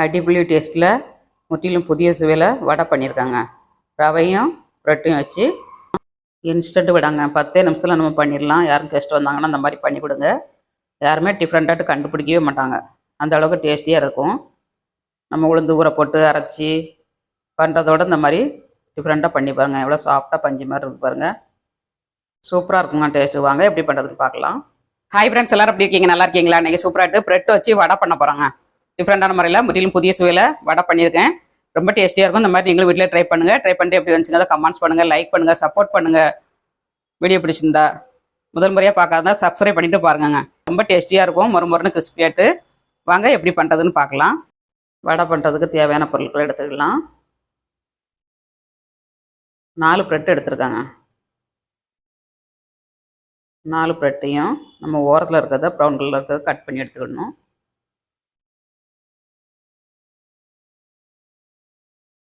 அடிப்புளி டேஸ்ட்டில் முற்றிலும் புதிய சுவையில் வடை பண்ணியிருக்காங்க ரவையும் ப்ரெட்டையும் வச்சு இன்ஸ்டன்ட் விடாங்க. பத்தே நிமிஷத்தில் நம்ம பண்ணிடலாம். யாரும் கெஸ்ட் வந்தாங்கன்னா அந்த மாதிரி பண்ணி கொடுங்க. யாருமே டிஃப்ரெண்ட்டாக கண்டுபிடிக்கவே மாட்டாங்க. அந்த அளவுக்கு டேஸ்டியாக இருக்கும். நம்ம உளுந்து ஊற போட்டு அரைச்சி பண்ணுறதோட இந்த மாதிரி டிஃப்ரெண்ட்டாக பண்ணி பாருங்கள் எவ்வளோ சாஃப்டாக பஞ்சு மாதிரி இருக்கு பாருங்கள் சூப்பராக இருக்குங்க டேஸ்ட்டு வாங்க எப்படி பண்ணுறதுன்னு பார்க்கலாம். ஹாய் ஃப்ரெண்ட்ஸ் எல்லாரும் எப்படி இருக்கீங்க? நல்லா இருக்கீங்களா? இன்றைக்கி சூப்பராகிட்டு ப்ரெட் வச்சு வடை பண்ண போகிறாங்க டிஃப்ரெண்டான முறையில் முற்றிலும் புதிய சுவையில் வடை பண்ணியிருக்கேன். ரொம்ப டேஸ்டியாக இருக்கும். இந்த மாதிரி நீங்களும் வீட்டில் ட்ரை பண்ணுங்கள் ட்ரை பண்ணிட்டு எப்படி வந்துச்சுங்க அதை கமெண்ட்ஸ் பண்ணுங்கள் லைக் பண்ணுங்கள் சப்போர்ட் பண்ணுங்கள் வீடியோ பிடிச்சிருந்தா முதல் முறையாக பார்க்காதா சப்ஸ்கிரைப் பண்ணிட்டு பாருங்கங்க. ரொம்ப டேஸ்டியாக இருக்கும். மொறு மொறுன்னு கிறிஸ்பியாட்டு வாங்க எப்படி பண்ணுறதுன்னு பார்க்கலாம். வடை பண்ணுறதுக்கு தேவையான பொருட்கள் எடுத்துக்கலாம். நாலு ப்ரெட் எடுத்துருக்காங்க. நாலு ப்ரெட்டையும் நம்ம ஓரத்தில் இருக்கிறத ப்ரௌன் கலரில் இருக்கிறத கட் பண்ணி எடுத்துக்கணும்.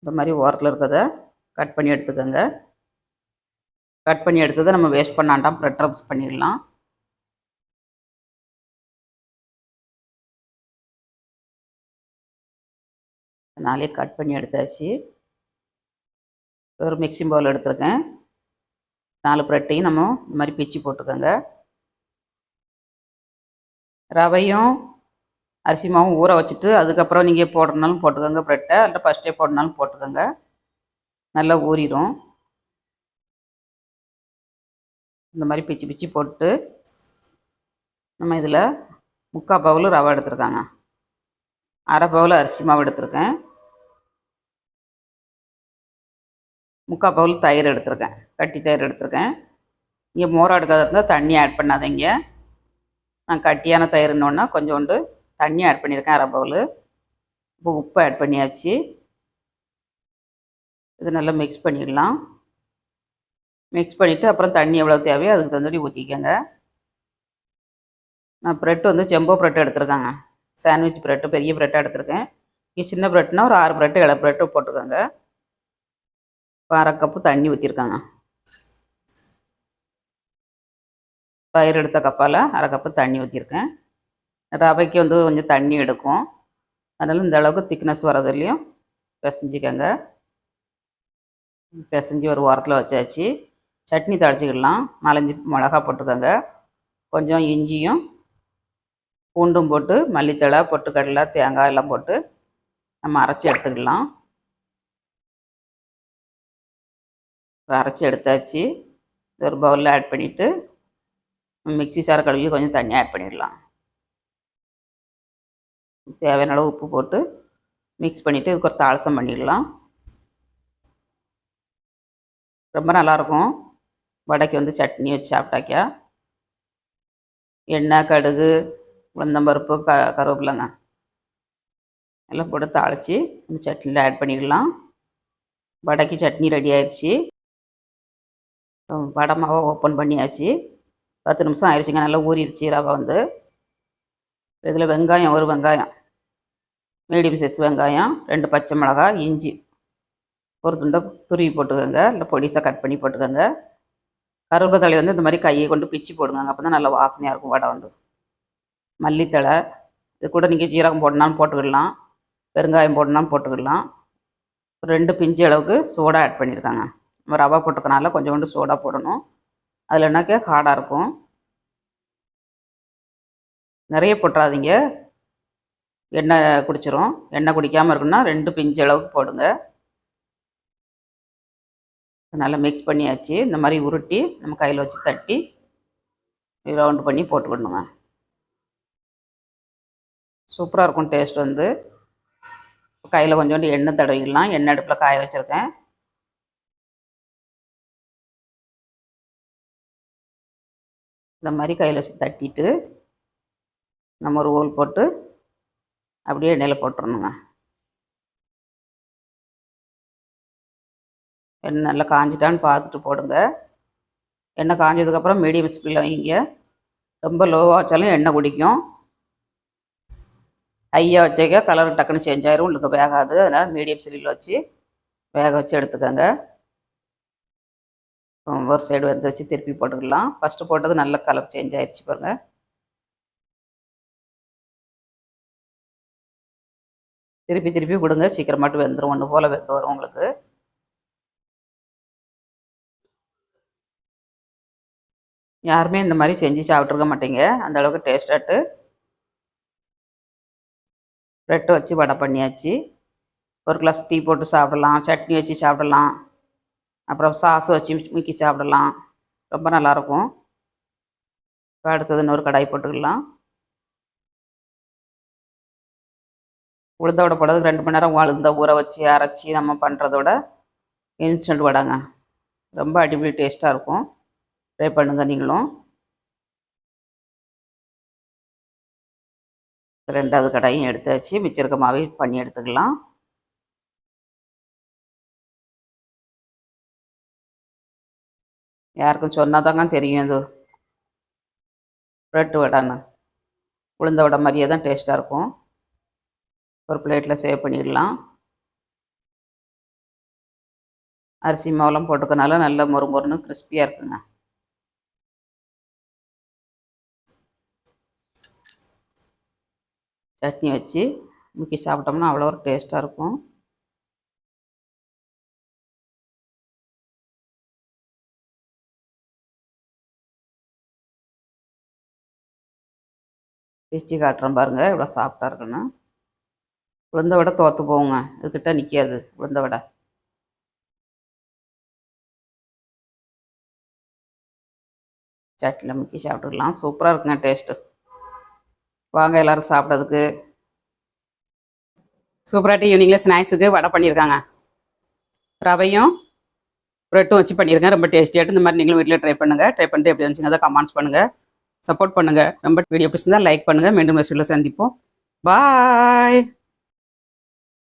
இந்த மாதிரி ஓரத்தில் இருக்கிறத கட் பண்ணி எடுத்துக்கோங்க. கட் பண்ணி எடுத்ததை நம்ம வேஸ்ட் பண்ணாண்டாம் ப்ரெட் ரப்ஸ் பண்ணிடலாம். அதனாலே கட் பண்ணி எடுத்தாச்சு. ஒரு மிக்சிங் பவுல் எடுத்துருக்கேன். நாலு ப்ரெட்டையும் நம்ம இந்த மாதிரி பிச்சு போட்டுக்கோங்க. ரவையும் அரிசி மாவும் ஊற வச்சுட்டு அதுக்கப்புறம் நீங்கள் போடுறதுனாலும் போட்டுக்கோங்க. ப்ரெட்டை இல்லை ஃபஸ்ட்டே போடனாலும் போட்டுக்கோங்க. நல்லா ஊறிடும் இந்த மாதிரி பிச்சு பிச்சு போட்டு நம்ம இதில் முக்கால் பவுல் ரவை எடுத்துருக்காங்க. அரை பவுல் அரிசி மாவு எடுத்திருக்கேன். முக்கால் பவுல் தயிர் எடுத்திருக்கேன். கட்டி தயிர் எடுத்திருக்கேன். இங்கே மோரம் எடுக்கிறதா இருந்தால் தண்ணி ஆட் பண்ணாதீங்க. நான் கட்டியான தயிர்னோன்னா கொஞ்சோண்டு தண்ணி ஆட் பண்ணியிருக்கேன் அரை பவுல் இப்போ உப்பு ஆட் பண்ணியாச்சு. இது நல்லா மிக்ஸ் பண்ணிடலாம். மிக்ஸ் பண்ணிவிட்டு அப்புறம் தண்ணி எவ்வளோ தேவையோ அதுக்கு தகுந்தபடி ஊற்றிக்கோங்க நான் ப்ரெட் வந்து செம்போ ப்ரெட் எடுத்துருக்கேங்க. சாண்ட்விச் ப்ரெட்டு பெரிய ப்ரெட்டாக எடுத்திருக்கேன். இது சின்ன ப்ரெட்னா ஒரு ஆறு ப்ரெட்டு இலை ப்ரெட்டு போட்டுக்கோங்க. அரை கப்பு தண்ணி ஊற்றிருக்காங்க பயிர் எடுத்த கப்பால் அரை கப்பு தண்ணி ஊற்றிருக்கேன் ரவைக்கு வந்து கொஞ்சம் தண்ணி எடுக்கும். அதனால் இந்த அளவுக்கு திக்னஸ் வரதுலையும் பிசைஞ்சிக்கோங்க. பிசைஞ்சி ஒரு உரத்தில் வச்சாச்சு. சட்னி தழைச்சிக்கிடலாம் நாலஞ்சு மிளகா போட்டுக்கோங்க. கொஞ்சம் இஞ்சியும் பூண்டும் போட்டு மல்லித்தழை பொட்டுக்கடலை தேங்காய் எல்லாம் போட்டு நம்ம அரைச்சி எடுத்துக்கலாம் அரைச்சி எடுத்தாச்சு. ஒரு பவுலில் ஆட் பண்ணிவிட்டு மிக்சி சார கழுவி கொஞ்சம் தண்ணி ஆட் பண்ணிடலாம். தேவையான அளவு உப்பு போட்டு மிக்ஸ் பண்ணிவிட்டு இதுக்கு ஒரு தாளசம் பண்ணிடலாம். ரொம்ப நல்லாயிருக்கும். வடைக்கு வந்து சட்னி வச்சு சாப்பிட்டாக்கா எண்ணெய் கடுகு உளுந்தம்பருப்பு க கருவேப்பிலைங்க. எல்லாம் போட்டு தாளித்து நம்ம சட்னியில் ஆட் பண்ணிக்கலாம் வடைக்கு சட்னி ரெடி ஆயிடுச்சு. வடை மாவை ஓப்பன் பண்ணியாச்சு. பத்து நிமிஷம் ஆயிடுச்சுங்க. நல்லா ஊறிடுச்சு ரவை வந்து. இதில் வெங்காயம் ஒரு வெங்காயம். மீடியம் சைஸ் வெங்காயம் ரெண்டு பச்சை மிளகாய் இஞ்சி. ஒரு துண்டை துருவி போட்டுக்கோங்க. இல்லை பொடிசாக கட் பண்ணி போட்டுக்கோங்க. கருவேப்பிலை தழை வந்து இந்த மாதிரி கையை கொண்டு பிச்சு போடுங்க. அப்போ தான் நல்லா வாசனையாக இருக்கும் வடை வந்து. மல்லித்தழை இது கூட நீங்கள் ஜீரகம் போடணும்னு போட்டுக்கிடலாம் பெருங்காயம் போடணும்னு போட்டுக்கிடலாம் ஒரு ரெண்டு பிஞ்சு அளவுக்கு சோடா ஆட் பண்ணியிருக்காங்க. நம்ம ரவா போட்டுக்கனால கொஞ்சோண்டு சோடா போடணும். அதில் என்னக்கா காடாக இருக்கும். நிறைய போட்டுறாதீங்க எண்ணெய் குடிச்சிரும். எண்ணெய் குடிக்காமல் இருக்குன்னா ரெண்டு பிஞ்சு அளவுக்கு போடுங்க. நல்லா மிக்ஸ் பண்ணியாச்சு. இந்த மாதிரி உருட்டி நம்ம கையில் வச்சு தட்டி ரவுண்டு பண்ணி போட்டுக்கணுங்க. சூப்பராக இருக்கும் டேஸ்ட் வந்து. கையில் கொஞ்சோண்டு எண்ணெய் தடவிக்கலாம் எண்ணெய் அடுப்பில் காய வச்சுருக்கேன். இந்த மாதிரி கையில் வச்சு தட்டிட்டு நம்ம ஒரு ஓல் போட்டு அப்படியே எண்ணெயில் போட்டுடணுங்க எண்ணெய் நல்லா காஞ்சிட்டான்னு பார்த்துட்டு போடுங்க. எண்ணெய் காஞ்சதுக்கப்புறம் மீடியம் ஸ்பீடில் வைங்க. ரொம்ப லோவாக வச்சாலும் எண்ணெய் குடிக்கும். ஹையாக வச்சேக்க கலர் டக்குன்னு சேஞ்ச் ஆயிரும். உங்களுக்கு வேகாது. அதனால் மீடியம் ஸ்பீடில் வச்சு வேக வச்சு எடுத்துக்கோங்க. ஒரு சைடு வந்து வச்சு திருப்பி போட்டுக்கலாம். ஃபஸ்ட்டு போட்டது நல்ல கலர் சேஞ்ச் ஆயிடுச்சு பாருங்கள் திருப்பி திருப்பி கொடுங்க சீக்கிரமாட்டு வெந்துடும் ஒன்று போல் வெந்து வரும் உங்களுக்கு. யாருமே இந்த மாதிரி செஞ்சு சாப்பிட்ருக்க மாட்டீங்க. அந்த அளவுக்கு டேஸ்டாட்டு ப்ரெட்டு வச்சு வடை பண்ணியாச்சு. ஒரு கிளாஸ் டீ போட்டு சாப்பிடலாம். சட்னி வச்சு சாப்பிடலாம். அப்புறம் சாஸ் வச்சு முக்கி சாப்பிடலாம். ரொம்ப நல்லாயிருக்கும் இப்போ அடுத்தது இன்னொரு கடாய் போட்டுக்கலாம். உளுந்த போடுறதுக்கு ரெண்டு மணி நேரம் உளுந்த ஊற வச்சு அரைச்சி நம்ம பண்ணுறதோட இன்ஸ்டன்ட் வடைங்க. ரொம்ப அடிப்படை டேஸ்ட்டாக இருக்கும். ட்ரை பண்ணுங்கள் நீங்களும். ரெண்டாவது கடாயும் எடுத்து வச்சு மிச்சிருக்க மாவே பண்ணி எடுத்துக்கலாம். யாருக்கும் சொன்னால் தாங்க தெரியும் இது. ப்ரெட் வடைன்னு உளுந்த வடை மாதிரியே தான் டேஸ்ட்டாக இருக்கும். ஒரு பிளேட்டில் சேவ் பண்ணிடலாம். அரிசி மாவுலாம் போட்டுக்கனால நல்ல மொறு மொறுன்னு கிறிஸ்பியாக இருக்குங்க. சட்னி வச்சு முக்கி சாப்பிட்டோம்னா அவ்வளோ ஒரு டேஸ்ட்டாக இருக்கும். பிச்சு காட்டுறேன் பாருங்கள் இவ்வளோ சாஃப்டாக இருக்குன்னு. உளுந்த வடை தோற்று போகுங்க. இதுக்கிட்ட நிற்காது உளுந்த வடை. சட்னியில் முக்கி சாப்பிட்டுக்கலாம். சூப்பராக இருக்குங்க டேஸ்ட்டு வாங்க எல்லோரும் சாப்பிட்றதுக்கு. சூப்பராக ஈவினிங்கில் ஸ்நாக்ஸுக்கு வடை பண்ணியிருக்காங்க. ரவையும் ப்ரெட்டும் வச்சு பண்ணியிருக்கேன். ரொம்ப டேஸ்டியாகிட்டு இந்த மாதிரி நீங்களும் வீட்டில் ட்ரை பண்ணுங்கள் ட்ரை பண்ணிட்டு எப்படி இருந்துச்சுங்க அதை கமெண்ட்ஸ் பண்ணுங்கள் சப்போர்ட் பண்ணுங்கள் ரொம்ப வீடியோ பிடிச்சிருந்தால் லைக் பண்ணுங்கள் மீண்டும் ரெசிபியில் சந்திப்போம். பாய்